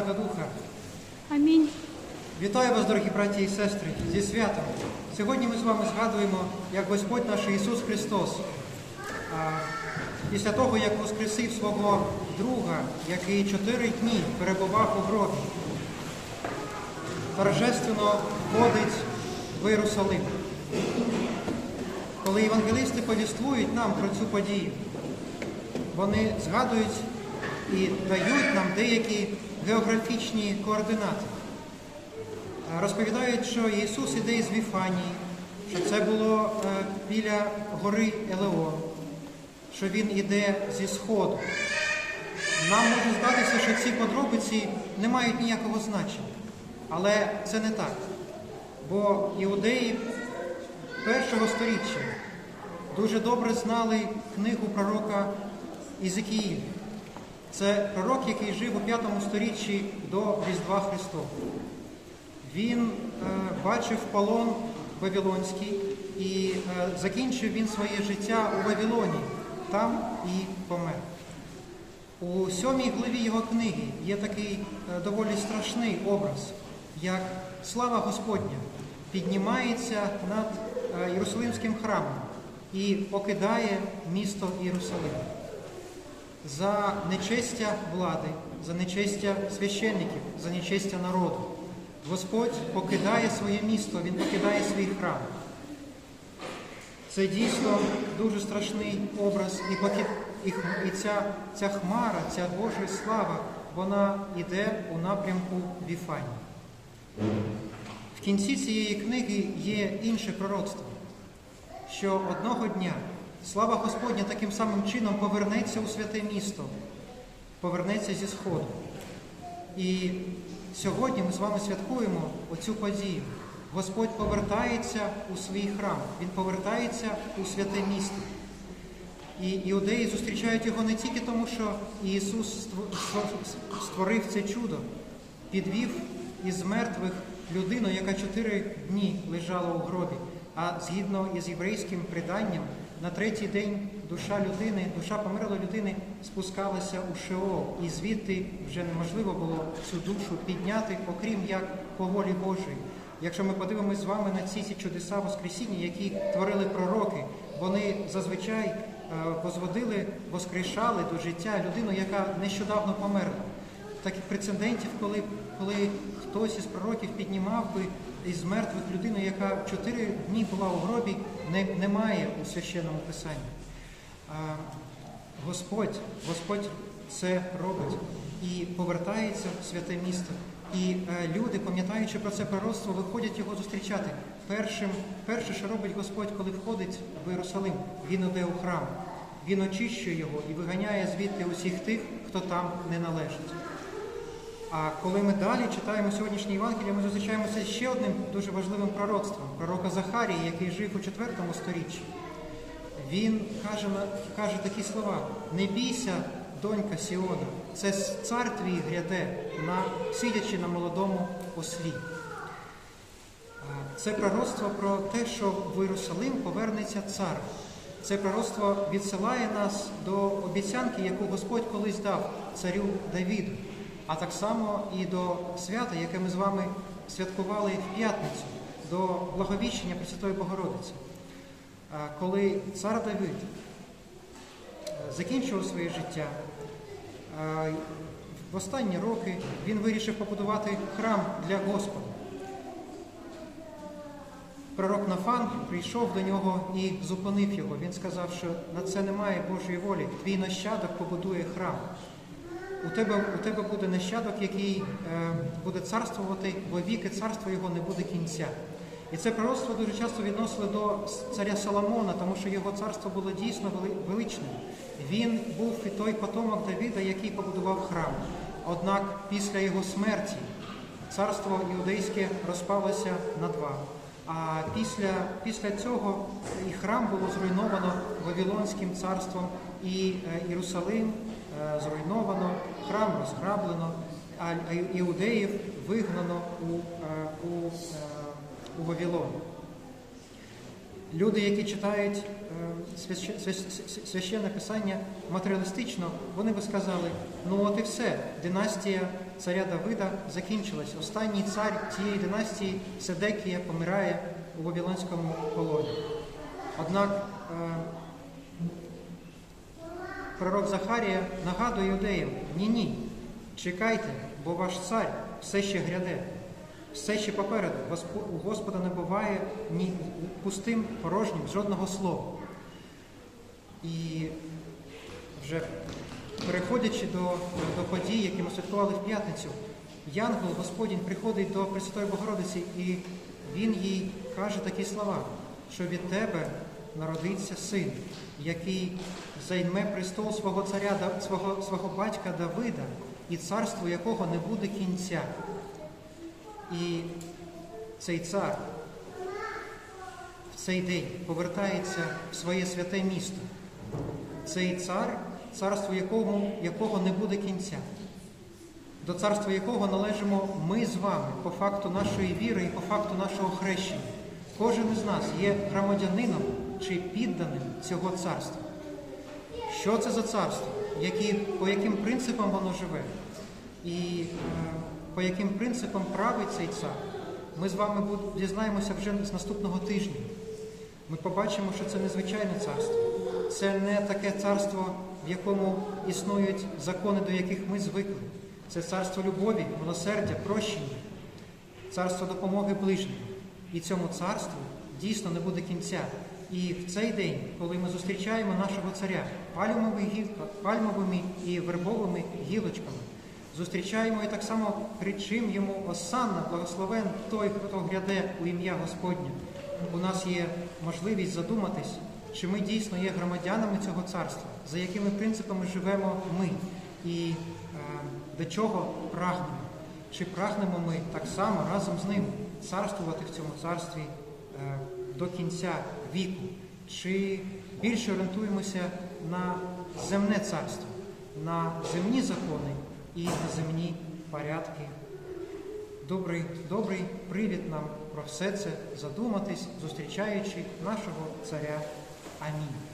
Святого Духа. Амінь. Вітаю вас, дорогі браті і сестри, зі святом. Сьогодні ми з вами згадуємо, як Господь наш Ісус Христос, після того, як воскресив свого друга, який чотири дні перебував у гробі, торжественно входить в Єрусалим. Коли євангелисти повіствують нам про цю подію, вони згадують і дають нам деякі географічні координати. Е, Розповідають, що Ісус іде із Віфанії, що це було е, біля гори Елеон, що Він іде зі Сходу. Нам може здатися, що ці подробиці не мають ніякого значення. Але це не так. Бо іудеї першого сторіччя дуже добре знали книгу пророка Ізекіїля. Це пророк, який жив у п'ятому сторіччі до Різдва Христова. Він е, бачив полон Вавилонський і е, закінчив він своє життя у Вавилоні, там і помер. У сьомій главі його книги є такий е, доволі страшний образ, як слава Господня піднімається над е, Єрусалимським храмом і покидає місто Єрусалим. За нечестя влади, за нечестя священників, за нечестя народу. Господь покидає своє місто, Він покидає свій храм. Це дійсно дуже страшний образ, і, поки, і, і ця, ця хмара, ця Божа слава, вона йде у напрямку Віфанії. В кінці цієї книги є інше пророцтво, що одного дня слава Господня таким самим чином повернеться у святе місто, повернеться зі Сходу. І сьогодні ми з вами святкуємо оцю подію. Господь повертається у свій храм, Він повертається у святе місто. І іудеї зустрічають його не тільки тому, що Ісус ство- ство- створив це чудо, підвів із мертвих людину, яка чотири дні лежала у гробі. А згідно із єврейським приданням, на третій день душа людини, душа померлої людини спускалася у Шеол, і звідти вже неможливо було цю душу підняти, окрім як по волі Божої. Якщо ми подивимось з вами на ці, ці чудеса Воскресіння, які творили пророки, вони зазвичай е, возводили, воскрешали до життя людину, яка нещодавно померла. Таких прецедентів, коли, коли хтось із пророків піднімав би із мертвих людину, яка чотири дні була у гробі, не, немає у священному писанні. А, Господь, Господь це робить і повертається в святе місто. І е, люди, пам'ятаючи про це пророцтво, виходять його зустрічати. Першим, перше, що робить Господь, коли входить в Єрусалим, він іде у храм. Він очищує його і виганяє звідти усіх тих, хто там не належить. А коли ми далі читаємо сьогоднішнє Євангеліє, ми зустрічаємося ще одним дуже важливим пророцтвом пророка Захарії, який жив у четвертому сторіччі. Він каже, каже такі слова: не бійся, донька Сіона, це цар твій гряде, на, сидячи на молодому ослі. Це пророцтво про те, що в Єрусалим повернеться цар. Це пророцтво відсилає нас до обіцянки, яку Господь колись дав царю Давіду, а так само і до свята, яке ми з вами святкували в п'ятницю, до благовіщення Пресвятої Богородиці. Коли цар Давид е, закінчував своє життя, е, в останні роки він вирішив побудувати храм для Господа. Пророк Нафан прийшов до нього і зупинив його. Він сказав, що на це немає Божої волі. Твій нащадок побудує храм. У тебе, у тебе буде нащадок, який е, буде царствувати, бо віки царства його не буде кінця. І це пророцтво дуже часто відносили до царя Соломона, тому що його царство було дійсно величним. Він був і той потомок Давіда, який побудував храм. Однак після його смерті царство іудейське розпалося на два. А після, після цього і храм було зруйновано Вавилонським царством, і е, Єрусалим зруйновано, храм розграблено, а іудеїв вигнано у, е, у, е, у Вавилон. Люди, які читають е, свящ- свящ- свящ- священне писання матеріалістично, вони би сказали, ну от і все, династія царя Давида закінчилась. Останній цар цієї династії Седекія помирає у Вавилонському полоні. Однак е, пророк Захарія нагадує юдеям, ні-ні, чекайте, бо ваш цар все ще гряде, все ще попереду. У Господа не буває ні пустим, порожнім, жодного слова. І вже переходячи до, до подій, які ми святкували в п'ятницю, Янгол Господень приходить до Пресвятої Богородиці, і він їй каже такі слова, що від тебе народиться син, який займе престол свого царя, свого, свого батька Давида, і царство якого не буде кінця. І цей цар в цей день повертається в своє святе місто. Цей цар, царство якому, якого не буде кінця, до царства якого належимо ми з вами по факту нашої віри і по факту нашого хрещення. Кожен із нас є громадянином чи підданим цього царства. Що це за царство? Які, по яким принципам воно живе? І е, по яким принципам править цей цар? Ми з вами дізнаємося вже з наступного тижня. Ми побачимо, що це незвичайне царство. Це не таке царство, в якому існують закони, до яких ми звикли. Це царство любові, милосердя, прощення, царство допомоги ближнім. І цьому царству дійсно не буде кінця. І в цей день, коли ми зустрічаємо нашого царя пальмовими, пальмовими і вербовими гілочками, зустрічаємо і так само кричим йому Осанна, благословен той, хто гряде у ім'я Господнє. У нас є можливість задуматись, чи ми дійсно є громадянами цього царства, за якими принципами живемо ми, і е, до чого прагнемо. Чи прагнемо ми так само разом з ним царствувати в цьому царстві е, до кінця віку? Чи більше орієнтуємося на земне царство, на земні закони і на земні порядки? Добрий, добрий привід нам про все це задуматись, зустрічаючи нашого царя. Амінь.